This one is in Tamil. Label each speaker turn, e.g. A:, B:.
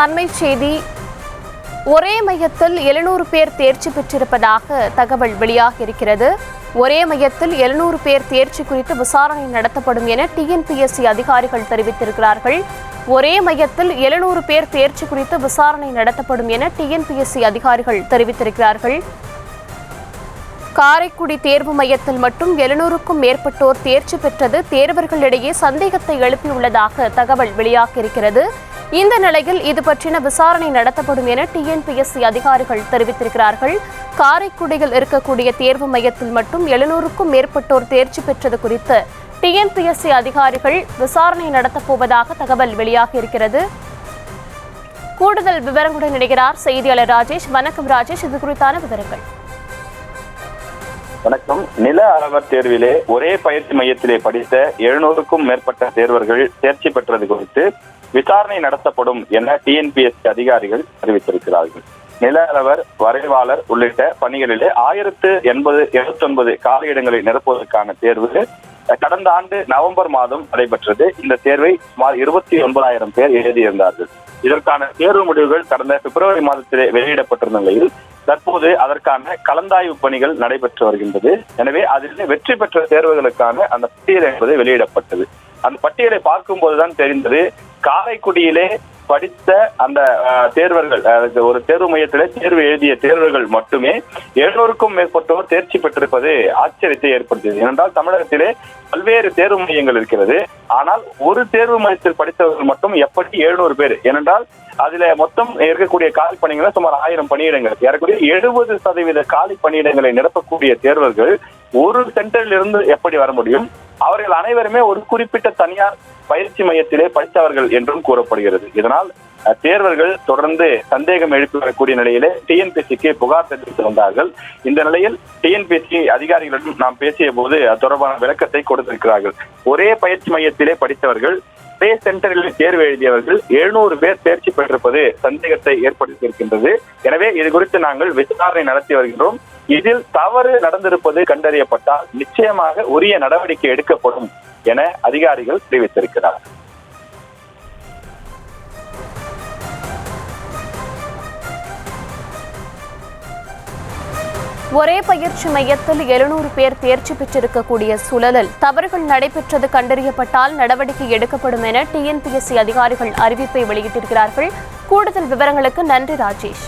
A: அண்மை செய்தி. ஒரே மையத்தில் எழுநூறு பேர் தேர்ச்சி பெற்றிருப்பதாக தகவல் வெளியாகியிருக்கிறது. ஒரே மையத்தில் எழுநூறு பேர் தேர்ச்சி குறித்து விசாரணை நடத்தப்படும் என டிஎன்பிஎஸ்சி அதிகாரிகள் தெரிவித்திருக்கிறார்கள். ஒரே மையத்தில் எழுநூறு பேர் தேர்ச்சி குறித்து விசாரணை நடத்தப்படும் என டிஎன்பிஎஸ்சி அதிகாரிகள் தெரிவித்திருக்கிறார்கள். காரைக்குடி தேர்வு மையத்தில் மட்டும் எழுநூறுக்கும் மேற்பட்டோர் தேர்ச்சி பெற்றது தேர்வர்களிடையே சந்தேகத்தை எழுப்பியுள்ளதாக தகவல் வெளியாகியிருக்கிறது. இந்த நிலையில் இது பற்றின விசாரணை நடத்தப்படும் என டிஎன்பிஎஸ்சி அதிகாரிகள் தெரிவித்திருக்கிறார்கள். காரைக்குடியில் இருக்கக்கூடிய தேர்வு மையத்தில் மட்டும் எழுநூறுக்கும் மேற்பட்டோர் தேர்ச்சி பெற்றது குறித்து டிஎன்பிஎஸ்சி அதிகாரிகள் விசாரணை நடத்தப் போவதாக தகவல் வெளியாகியிருக்கிறது கூடுதல் விவரங்களுடன் இணைகிறார் செய்தியாளர் ராஜேஷ். வணக்கம் ராஜேஷ். இது குறித்தான விவரங்கள்.
B: வணக்கம். நில அளவர் தேர்விலே ஒரே பயிற்சி மையத்திலே படித்த எழுநூறுக்கும் மேற்பட்ட தேர்வர்கள் தேர்ச்சி பெற்றது குறித்து விசாரணை நடத்தப்படும் என டிஎன்பிஎஸ்சி அதிகாரிகள் அறிவித்திருக்கிறார்கள். நில அளவர் வரைவாளர் உள்ளிட்ட பணிகளிலே ஆயிரத்து எண்பது எழுபத்தி ஒன்பது காலியிடங்களை நிரப்புவதற்கான தேர்வு கடந்த ஆண்டு நவம்பர் மாதம் நடைபெற்றது. இந்த தேர்வை சுமார் இருபத்தி ஒன்பதாயிரம் பேர் எழுதியிருந்தார்கள். இதற்கான தேர்வு முடிவுகள் கடந்த பிப்ரவரி மாதத்திலே வெளியிடப்பட்டிருந்த நிலையில் தற்போது அதற்கான கலந்தாய்வு பணிகள் நடைபெற்று வருகின்றது. எனவே அதில் வெற்றி பெற்ற தேர்வுகளுக்கான அந்த பட்டியல் என்பது வெளியிடப்பட்டது. அந்த பட்டியலை பார்க்கும்போதுதான் தெரிந்தது காரைக்குடியிலே படித்த அந்த தேர்வர்கள் ஒரு தேர்வு மையத்தில் தேர்வு எழுதிய தேர்வுகள் மட்டுமே எழுநூறுக்கும் மேற்பட்டோர் தேர்ச்சி பெற்றிருப்பது ஆச்சரியத்தை ஏற்படுத்தியது. ஏனென்றால் தமிழகத்திலே பல்வேறு தேர்வு மையங்கள் இருக்கிறது. ஆனால் ஒரு தேர்வு மையத்தில் படித்தவர்கள் மட்டும் எப்படி எழுநூறு பேர்? ஏனென்றால் அதுல மொத்தம் இருக்கக்கூடிய காலி பணிகள் சுமார் ஆயிரம் பணியிடங்கள். ஏறக்குறைய எழுபது சதவீத காலி பணியிடங்களை நிரப்பக்கூடிய தேர்வர்கள் ஒரு சென்டரில் இருந்து எப்படி வர முடியும்? அவர்கள் அனைவருமே ஒரு குறிப்பிட்ட தனியார் பயிற்சி மையத்திலே படித்தவர்கள் என்றும் கூறப்படுகிறது. இதனால் தேர்வர்கள் தொடர்ந்து சந்தேகம் எழுப்பி வரக்கூடிய நிலையிலே டிஎன்பிஎஸ்சிக்கு புகார் தெரிவித்து வந்தார்கள். இந்த நிலையில் டிஎன்பிசி அதிகாரிகளிடம் நாம் பேசிய போது அது தொடர்பான விளக்கத்தை கொடுத்திருக்கிறார்கள். ஒரே பயிற்சி மையத்திலே படித்தவர்கள் ஒரே சென்டரில் தேர்வு எழுதியவர்கள் எழுநூறு பேர் தேர்ச்சி பெற்றிருப்பது சந்தேகத்தை ஏற்படுத்தியிருக்கின்றது. எனவே இது குறித்து நாங்கள் விசாரணை நடத்தி வருகின்றோம். இதில் தவறு நடந்திருப்பது கண்டறியப்பட்டால் நிச்சயமாக உரிய நடவடிக்கை எடுக்கப்படும் என அதிகாரிகள் தெரிவித்திருக்கிறார்.
A: ஒரே பயிற்சி மையத்தில் எழுநூறு பேர் தேர்ச்சி பெற்றிருக்கக்கூடிய சூழலில் தவறுகள் நடைபெற்றது கண்டறியப்பட்டால் நடவடிக்கை எடுக்கப்படும் என டிஎன்பிஎஸ்சி அதிகாரிகள் அறிவிப்பை வெளியிட்டிருக்கிறார்கள். கூடுதல் விவரங்களுக்கு நன்றி ராஜேஷ்.